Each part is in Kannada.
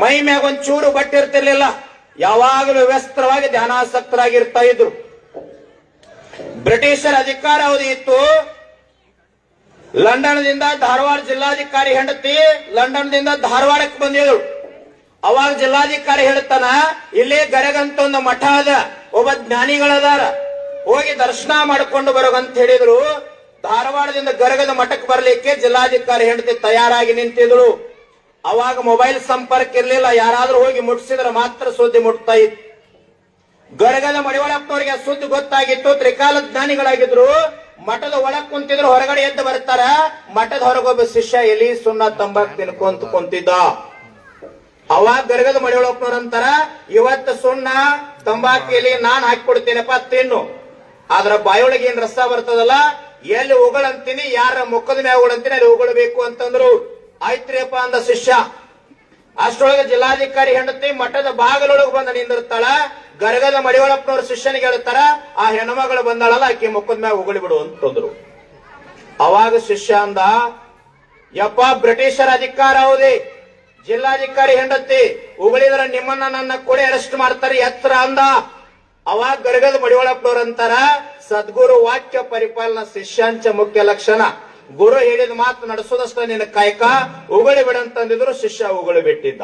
ಮೈ ಮ್ಯಾಗ ಒಂದ್ ಚೂರು ಯಾವಾಗಲೂ ವ್ಯಸ್ತ್ರವಾಗಿ ಧ್ಯಾನಾಸಕ್ತರಾಗಿರ್ತಾ ಇದ್ರು. ಬ್ರಿಟಿಷರ ಅಧಿಕಾರ ಅವಧಿ ಇತ್ತು. ಲಂಡನ್ದಿಂದ ಧಾರವಾಡ ಜಿಲ್ಲಾಧಿಕಾರಿ ಹೆಂಡತಿ ಲಂಡನ್ದಿಂದ ಧಾರವಾಡಕ್ಕೆ ಬಂದಿದ್ರು ಅವಾಗ ಜಿಲ್ಲಾಧಿಕಾರಿ ಹೇಳ್ತಾನ, ಇಲ್ಲಿ ಗರಗಂತ ಒಂದು ಮಠ ಅದ, ಒಬ್ಬ ಜ್ಞಾನಿಗಳದಾರ. ಹೋಗಿ ದರ್ಶನ ಮಾಡ್ಕೊಂಡು ಬರೋಗಂತ ಹೇಳಿದ್ರು. ಧಾರವಾಡದಿಂದ ಗರಗದ ಮಠಕ್ಕೆ ಬರಲಿಕ್ಕೆ ಜಿಲ್ಲಾಧಿಕಾರಿ ಹೆಂಡತಿ ತಯಾರಾಗಿ ನಿಂತಿದ್ರು ಅವಾಗ ಮೊಬೈಲ್ ಸಂಪರ್ಕ ಇರಲಿಲ್ಲ, ಯಾರಾದ್ರೂ ಹೋಗಿ ಮುಟ್ಸಿದ್ರೆ ಮಾತ್ರ ಸುದ್ದಿ ಮುಟ್ತಾ ಇತ್ತು. ಗರಗದ ಮಡಿವಾಳಪ್ಪನವರಿಗೆ ಸುದ್ದಿ ಗೊತ್ತಾಗಿತ್ತು ತ್ರಿಕಾಲ ಜ್ಞಾನಿಗಳಾಗಿದ್ರು. ಮಠದ ಒಳಗ್ ಕುಂತಿದ್ರು, ಹೊರಗಡೆ ಎದ್ದು ಬರ್ತಾರ. ಮಠದ ಹೊರಗೊಬ್ಬ ಶಿಷ್ಯ ಎಲಿ ಸುಣ್ಣ ತಂಬಾಕ್ ತಿನ್ಕೊಂತ ಕುಂತಿದ್ದ. ಅವಾಗ ಗರಗದ ಮಡಿವಳಪ್ಪನವ್ರ ಅಂತಾರ, ಇವತ್ತು ಸುಣ್ಣ, ತಂಬಾಕು ಎಲಿ ನಾನ್ ಹಾಕಿಕೊಡ್ತೀನಪ್ಪ, ತಿನ್ನು. ಆದ್ರ ಬಾಯೊಳಗೆ ಏನ್ ರಸ ಬರ್ತದಲ್ಲ, ಎಲ್ಲಿ ಉಗಳಂತೀನಿ, ಯಾರ ಮುಖದ ಮ್ಯಾಗ ಉಗಳಂತೀನಿ, ಅಲ್ಲಿ ಉಗಳಬೇಕು ಅಂತಂದ್ರು. ಆಯ್ತ್ರಿಯಪ್ಪ ಅಂದ ಶಿಷ್ಯ. ಅಷ್ಟರೊಳಗೆ ಜಿಲ್ಲಾಧಿಕಾರಿ ಹೆಂಡತಿ ಮಠದ ಬಾಗಿಲೊಳಗೆ ಬಂದ ನಿಂದಿರ್ತಾಳ. ಗರಗದ ಮಡಿವಳಪ್ಪನವ್ರ ಶಿಷ್ಯನಿಗೆ ಹೇಳ್ತಾರ, ಆ ಹೆಣ್ಮಗಳು ಬಂದಾಳಲ್ಲ, ಆಕೆ ಮುಖದ ಮ್ಯಾಗ ಹೊಗಳಿ ಬಿಡು ಅಂತಂದ್ರು ಅವಾಗ ಶಿಷ್ಯ ಅಂದ, ಯಪ್ಪ, ಬ್ರಿಟಿಷರ ಅಧಿಕಾರ ಹೌದಿ? ಜಿಲ್ಲಾಧಿಕಾರಿ ಹೆಂಡತಿ, ಉಗುಳಿದ್ರ ನಿಮ್ಮನ್ನ ನನ್ನ ಕೂಡ ಅರೆಸ್ಟ್ ಮಾಡ್ತಾರೆ, ಎತ್ತರ ಅಂದ. ಅವಾಗ ಗರಗದ ಮಡಿವಳಪ್ಪನವ್ರ ಅಂತಾರ, ಸದ್ಗುರು ವಾಕ್ಯ ಪರಿಪಾಲನಾ ಶಿಷ್ಯಾಂಚ ಮುಖ್ಯ ಲಕ್ಷಣ. ಗುರು ಹೇಳಿದ ಮಾತು ನಡೆಸೋದಷ್ಟ ನಿನ್ನ ಕಾಯಕ? ಉಗುಳಿ ಬಿಡಂತಂದಿದ್ರು ಶಿಷ್ಯ ಉಗುಳಿ ಬಿಟ್ಟಿದ್ದ.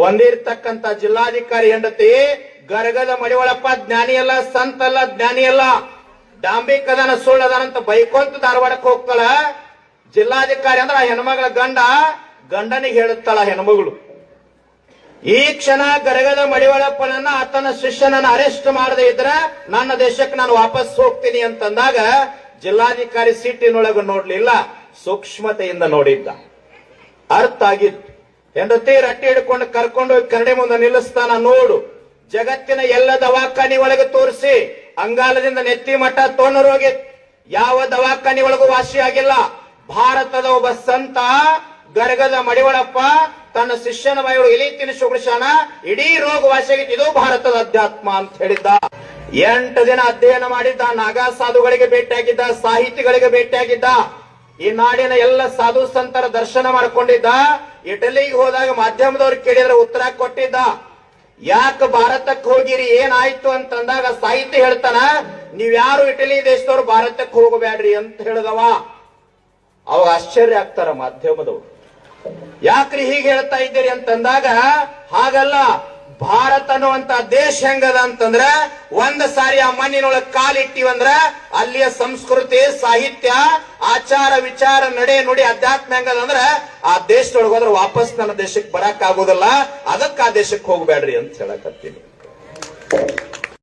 ಬಂದಿರ್ತಕ್ಕಂತ ಜಿಲ್ಲಾಧಿಕಾರಿ ಹೆಂಡತಿ, ಗರಗದ ಮಡಿವಳಪ್ಪ, ಜ್ಞಾನಿ ಅಲ್ಲ, ಸಂತ ಅಲ್ಲ, ಜ್ಞಾನಿ ಅಲ್ಲ, ಡಾಂಬಿಕದನ ಸುಳ್ಳದನಂತ ಬೈಕೊಂತ ಧಾರವಾಡಕ್ಕೆ ಹೋಗ್ತಾಳ. ಜಿಲ್ಲಾಧಿಕಾರಿ ಅಂದ್ರೆ ಆ ಹೆಣ್ಮಗಳ ಗಂಡ, ಗಂಡನಿಗೆ ಹೇಳುತ್ತಾಳ ಹೆಣ್ಮಗಳು. ಈ ಕ್ಷಣ ಗರಗದ ಮಡಿವಳಪ್ಪನನ್ನ ಆತನ ಶಿಷ್ಯನನ್ನ ಅರೆಸ್ಟ್ ಮಾಡದೇ ಇದ್ರೆ ನನ್ನ ದೇಶಕ್ಕೆ ನಾನು ವಾಪಸ್ ಹೋಗ್ತೀನಿ ಅಂತಂದಾಗ ಜಿಲ್ಲಾಧಿಕಾರಿ ಸಿಟ್ಟಿನೊಳಗೆ ನೋಡ್ಲಿಲ್ಲ, ಸೂಕ್ಷ್ಮತೆಯಿಂದ ನೋಡಿದ್ದ. ಅರ್ಥ ಆಗಿತ್ತು. ಹೆಂಡತಿ ರಟ್ಟಿ ಹಿಡ್ಕೊಂಡು ಕರ್ಕೊಂಡು ಹೋಗಿ ಕರಡಿ ಮುಂದೆ ನಿಲ್ಲಿಸ್ತಾನ ನೋಡು. ಜಗತ್ತಿನ ಎಲ್ಲ ದವಾಖಾನಿ ಒಳಗೆ ತೋರಿಸಿ, ಅಂಗಾಲದಿಂದ ನೆತ್ತಿ ಮಠ ಹೋಗಿ. ಯಾವ ದವಾಖಾನಿ ಒಳಗೂ ವಾಸಿ ಆಗಿಲ್ಲ. ಭಾರತದ ಒಬ್ಬ ಸಂತ, ಗರ್ಗದ ಮಡಿವಳಪ್ಪ, ತನ್ನ ಶಿಷ್ಯನ ಬಾಯಿಯೊಳಗೆ ಇಲಿ ತಿನಿಸು ಉಳಿಸಾನ ಇಡೀ ರೋಗ ವಾಸಿಯಾಗಿತ್ತು ಇದು ಭಾರತದ ಅಧ್ಯಾತ್ಮ ಅಂತ ಹೇಳಿದ್ದ. ಎಂಟು ದಿನ ಅಧ್ಯಯನ ಮಾಡಿದ್ದ ನಾಗಾ ಸಾಧುಗಳಿಗೆ ಭೇಟಿಯಾಗಿದ್ದ, ಸಾಹಿತಿಗಳಿಗೆ ಭೇಟಿಯಾಗಿದ್ದ, ಈ ನಾಡಿನ ಎಲ್ಲ ಸಾಧು ಸಂತರ ದರ್ಶನ ಮಾಡ್ಕೊಂಡಿದ್ದ, ಇಟಲಿಗೆ ಹೋದಾಗ ಮಾಧ್ಯಮದವ್ರು ಕೇಳಿದ್ರೆ ಉತ್ತರ ಕೊಟ್ಟಿದ್ದ. ಯಾಕೆ ಭಾರತಕ್ಕೆ ಹೋಗಿರಿ, ಏನಾಯ್ತು ಅಂತಂದಾಗ ಸಾಹಿತ್ಯ ಹೇಳ್ತಾನ, ನೀವ್ಯಾರು ಇಟಲಿ ದೇಶದವ್ರು ಭಾರತಕ್ಕೆ ಹೋಗಬೇಡ್ರಿ ಅಂತ ಹೇಳಿದವ. ಅವಾಗ ಆಶ್ಚರ್ಯ ಆಗ್ತಾರ ಮಾಧ್ಯಮದವ್ರು. ಯಾಕ್ರಿ ಹೀಗೆ ಹೇಳ್ತಾ ಇದ್ದೀರಿ ಅಂತಂದಾಗ, ಹಾಗಲ್ಲ ಭಾರತ ಅನ್ನುವಂತ ದೇಶ ಹೆಂಗದ ಅಂತಂದ್ರ ಒಂದ್ ಸಾರಿ ಆ ಮಣ್ಣಿನೊಳಗ್ ಕಾಲಿಟ್ಟಿವಂದ್ರ ಅಲ್ಲಿಯ ಸಂಸ್ಕೃತಿ, ಸಾಹಿತ್ಯ, ಆಚಾರ, ವಿಚಾರ, ನಡೆ, ನುಡಿ, ಅಧ್ಯಾತ್ಮ ಹೆಂಗದ ಅಂದ್ರ ಆ ದೇಶದೊಳಗೆ ಹೋದ್ರೆ ವಾಪಸ್ ನನ್ನ ದೇಶಕ್ಕೆ ಬರಕ್ ಆಗೋದಿಲ್ಲ. ಅದಕ್ಕೆ ಆ ದೇಶಕ್ಕೆ ಹೋಗ್ಬೇಡ್ರಿ ಅಂತ ಹೇಳಕತ್ತೀನಿ.